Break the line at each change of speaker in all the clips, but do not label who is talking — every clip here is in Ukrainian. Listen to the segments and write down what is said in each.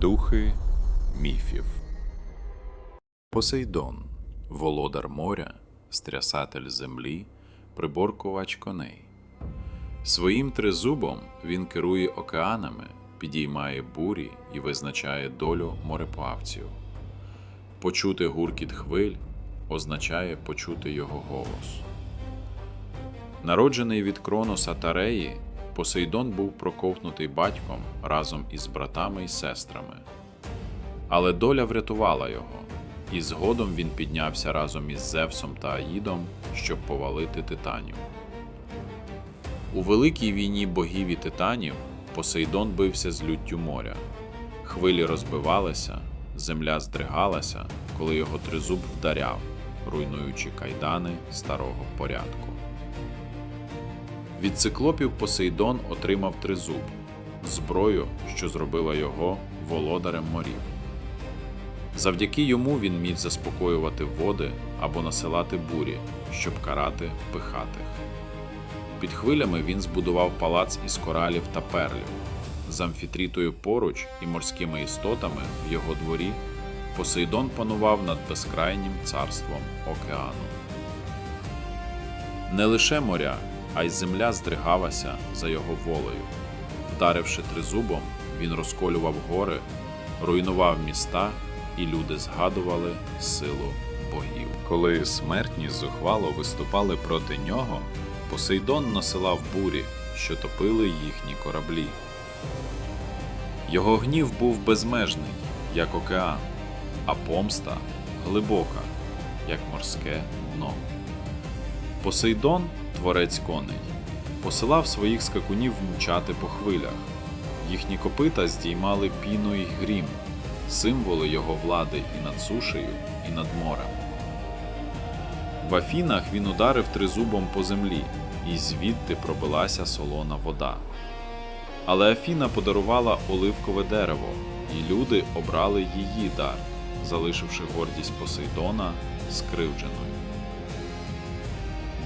Духи міфів. Посейдон, володар моря, стрясатель землі, приборкувач коней. Своїм тризубом він керує океанами, підіймає бурі і визначає долю мореплавців. Почути гуркіт хвиль означає почути його голос. Народжений від Кроноса та Реї, Посейдон був проковтнутий батьком разом із братами й сестрами. Але доля врятувала його, і згодом він піднявся разом із Зевсом та Аїдом, щоб повалити титанів. У великій війні богів і титанів Посейдон бився з люттю моря. Хвилі розбивалися, земля здригалася, коли його тризуб вдаряв, руйнуючи кайдани старого порядку. Від циклопів Посейдон отримав тризуб зброю, що зробила його володарем морів. Завдяки йому він міг заспокоювати води або насилати бурі, щоб карати пихатих. Під хвилями він збудував палац із коралів та перлів. З амфітрітою поруч і морськими істотами в його дворі Посейдон панував над безкрайнім царством океану. Не лише моря, а й земля здригалася за його волею. Вдаривши тризубом, він розколював гори, руйнував міста, і люди згадували силу богів. Коли смертні зухвало виступали проти нього, Посейдон насилав бурі, що топили їхні кораблі. Його гнів був безмежний, як океан, а помста глибока, як морське дно. Посейдон, творець коней, посилав своїх скакунів мчати по хвилях. Їхні копита здіймали піну й грім, символи його влади і над сушею, і над морем. В Афінах він ударив тризубом по землі, і звідти пробилася солона вода. Але Афіна подарувала оливкове дерево, і люди обрали її дар, залишивши гордість Посейдона скривдженою.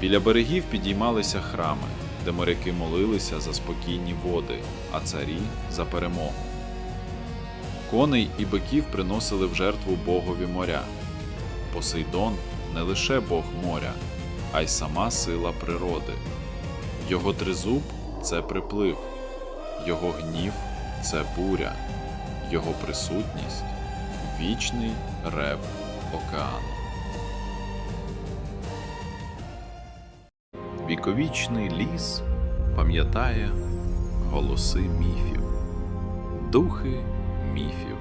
Біля берегів підіймалися храми, де моряки молилися за спокійні води, а царі за перемогу. Коней і биків приносили в жертву богові моря. Посейдон не лише Бог моря, а й сама сила природи. Його тризуб це приплив, його гнів це буря, його присутність вічний рев океану. Віковічний ліс пам'ятає голоси міфів, духи міфів.